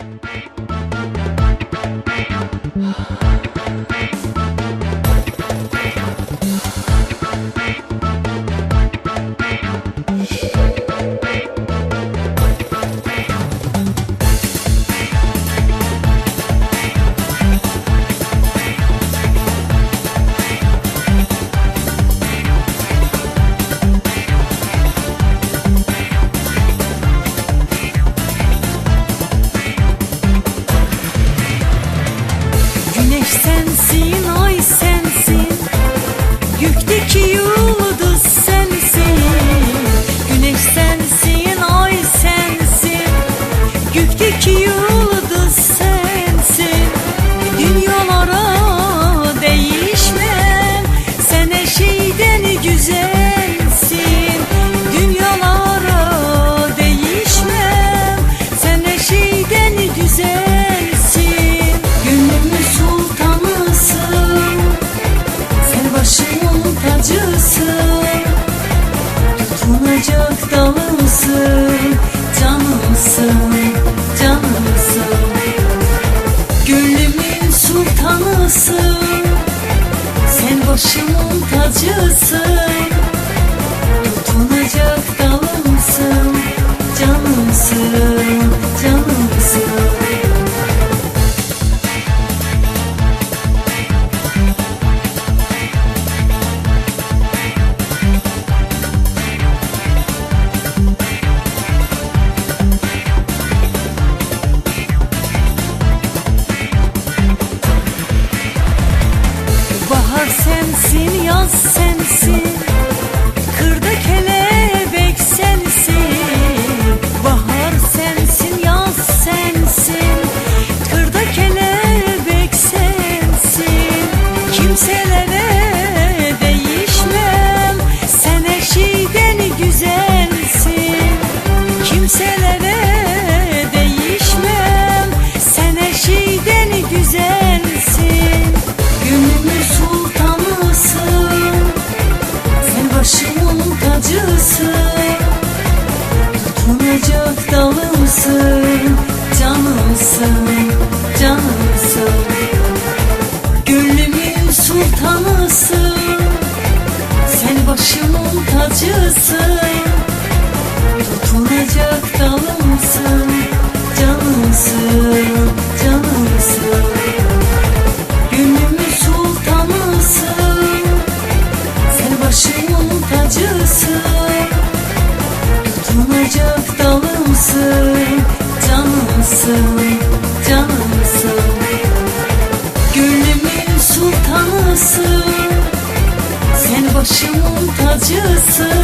Thank you. Gökteki yıldız sensin Güneş sensin, ay sensin. Gökteki yıldız sultanısın Sen başımın tacısın. Tutunacak dalımsın. Canımsın, canımsın see. Başımın tacısın Tutunacak dalımsın. Canımsın, canımsın. Gönlümün sultanısın. Sen başımın tacısın. Tutunacak dalımsın. Canımsın, canımsın. Gönlümün sultanısın başımın tacısın